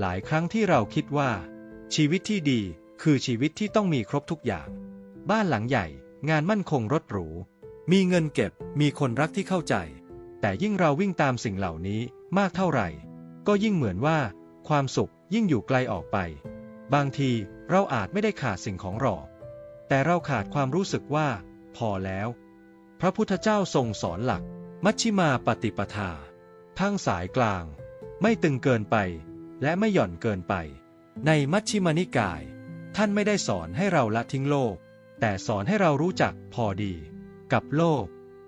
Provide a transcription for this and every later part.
หลายครั้งที่เราคิดว่า ชีวิตที่ดีคือชีวิตที่ต้องมีครบทุกอย่าง บ้านหลังใหญ่ งานมั่นคงรถหรู มีเงินเก็บ มีคนรักที่เข้าใจ แต่ยิ่งเราวิ่งตามสิ่งเหล่านี้มากเท่าไหร่ ก็ยิ่งเหมือนว่า ความสุขยิ่งอยู่ไกลออกไป บางทีเราอาจไม่ได้ขาดสิ่งของหรอก แต่เราขาดความรู้สึกว่า พอแล้ว พระพุทธเจ้าทรงสอนหลัก มัชชิมาปฏิปทาทั้งสายกลาง ไม่ตึงเกินไป และไม่หย่อนเกินไป ในมัชชิมานิกาย ท่านไม่ได้สอนให้เราละทิ้งโลก แต่สอนให้เรารู้จักพอดี กับโลก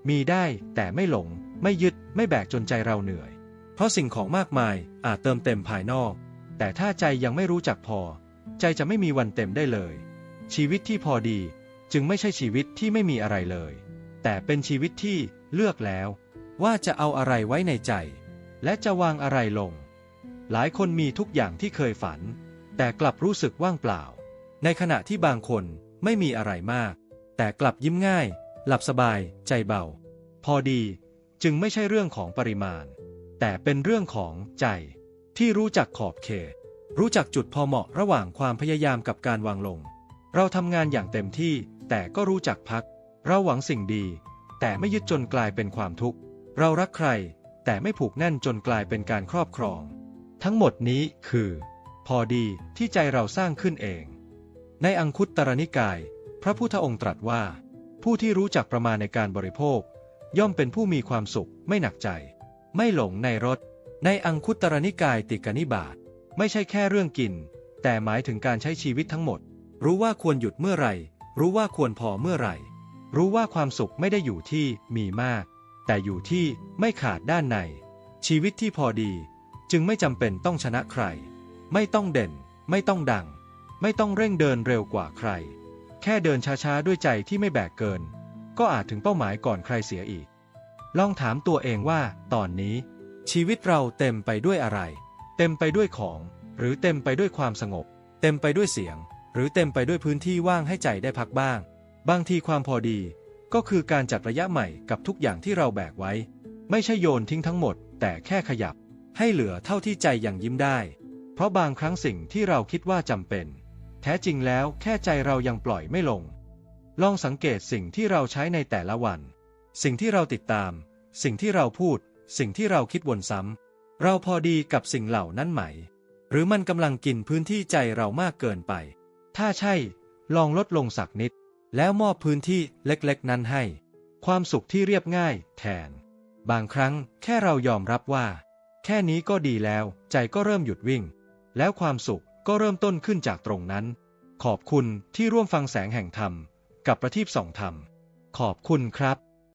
มีได้แต่ไม่หลง ไม่ยึดไม่แบกจนใจเราเหนื่อย เพราะสิ่งของมากมายอาจเติมเต็มภายนอก แต่ถ้าใจยังไม่รู้จักพอ ใจจะไม่มีวันเต็มได้เลย ชีวิตที่พอดีจึงไม่ใช่ชีวิตที่ไม่มีอะไรเลย แต่เป็นชีวิตที่เลือกแล้ว ว่าจะเอาอะไรไว้ในใจ และจะวางอะไรลง หลายคนมีทุกอย่างที่เคยฝัน แต่กลับรู้สึกว่างเปล่า ในขณะที่บางคนไม่มีอะไรมาก แต่กลับยิ้มง่าย หลับสบาย ใจเบา พอดีจึงไม่ใช่เรื่องของปริมาณ แต่เป็นเรื่องของใจที่รู้จักขอบเขต รู้จักจุดพอเหมาะระหว่างความพยายามกับการวางลง เราทำงานอย่างเต็มที่แต่ก็รู้จักพัก เราหวังสิ่งดี แต่ไม่ยึดจนกลายเป็นความทุกข์ เรารักใคร แต่ไม่ผูกแน่นจนกลายเป็นการครอบครอง ทั้งหมดนี้คือ พอดีที่ใจเราสร้างขึ้นเอง ในอังคุตตรนิกาย พระพุทธองค์ตรัสว่า ผู้ที่รู้จักประมาณในการบริโภค ย่อมเป็นผู้มีความสุข ไม่หนักใจ ไม่หลงในรสในอังคุตตรนิกายติกนิบาตไม่ใช่แค่เรื่องกิน แต่หมายถึงการใช้ชีวิตทั้งหมด รู้ว่าควรหยุดเมื่อไหร่ รู้ว่าควรพอเมื่อไหร่ รู้ว่าความสุขไม่ได้อยู่ที่มีมาก แต่อยู่ที่ไม่ขาดด้านใน ชีวิตที่พอดี จึงไม่จำเป็นต้องชนะใคร ไม่ต้องเด่น ไม่ต้องดัง ไม่ต้องเร่งเดินเร็วกว่าใคร แค่เดินช้าๆด้วยใจที่ไม่แบกเกิน ก็อาจถึงเป้าหมายก่อนใครเสียอีก ลองถามตัวเองว่า ตอนนี้ ชีวิตเราเต็มไปด้วยอะไร เต็มไปด้วยของ หรือเต็มไปด้วยความสงบ เต็มไปด้วยเสียง หรือเต็มไปด้วยพื้นที่ว่างให้ใจได้พักบ้าง บางทีความพอดีก็คือการจัดระยะใหม่กับทุกอย่างที่เราแบกไว้ ไม่ใช่โยนทิ้งทั้งหมด แต่แค่ขยับ ให้เหลือเท่าที่ใจยังยิ้มได้ เพราะบางครั้งสิ่งที่เราคิดว่าจำเป็น แท้จริงแล้วแค่ใจเรายังปล่อยไม่ลง ลองสังเกตสิ่งที่เราใช้ในแต่ละวัน สิ่งที่เราติดตาม สิ่งที่เราพูด สิ่งที่เราคิดวนซ้ำเราพอดีกับสิ่งเหล่านั้นไหม หรือมันกำลังกินพื้นที่ใจเรามากเกินไป ถ้าใช่ ลองลดลงสักนิด แล้วมอบพื้นที่เล็กๆ นั้นให้ ความสุขที่เรียบง่าย แทน บางครั้งแค่เรายอมรับว่า แค่นี้ก็ดีแล้ว ใจก็เริ่มหยุดวิ่ง แล้วความสุขก็เริ่มต้นขึ้นจากตรงนั้น ขอบคุณที่ร่วมฟังแสงแห่งธรรม กับประทีปส่องธรรม ขอบคุณครับ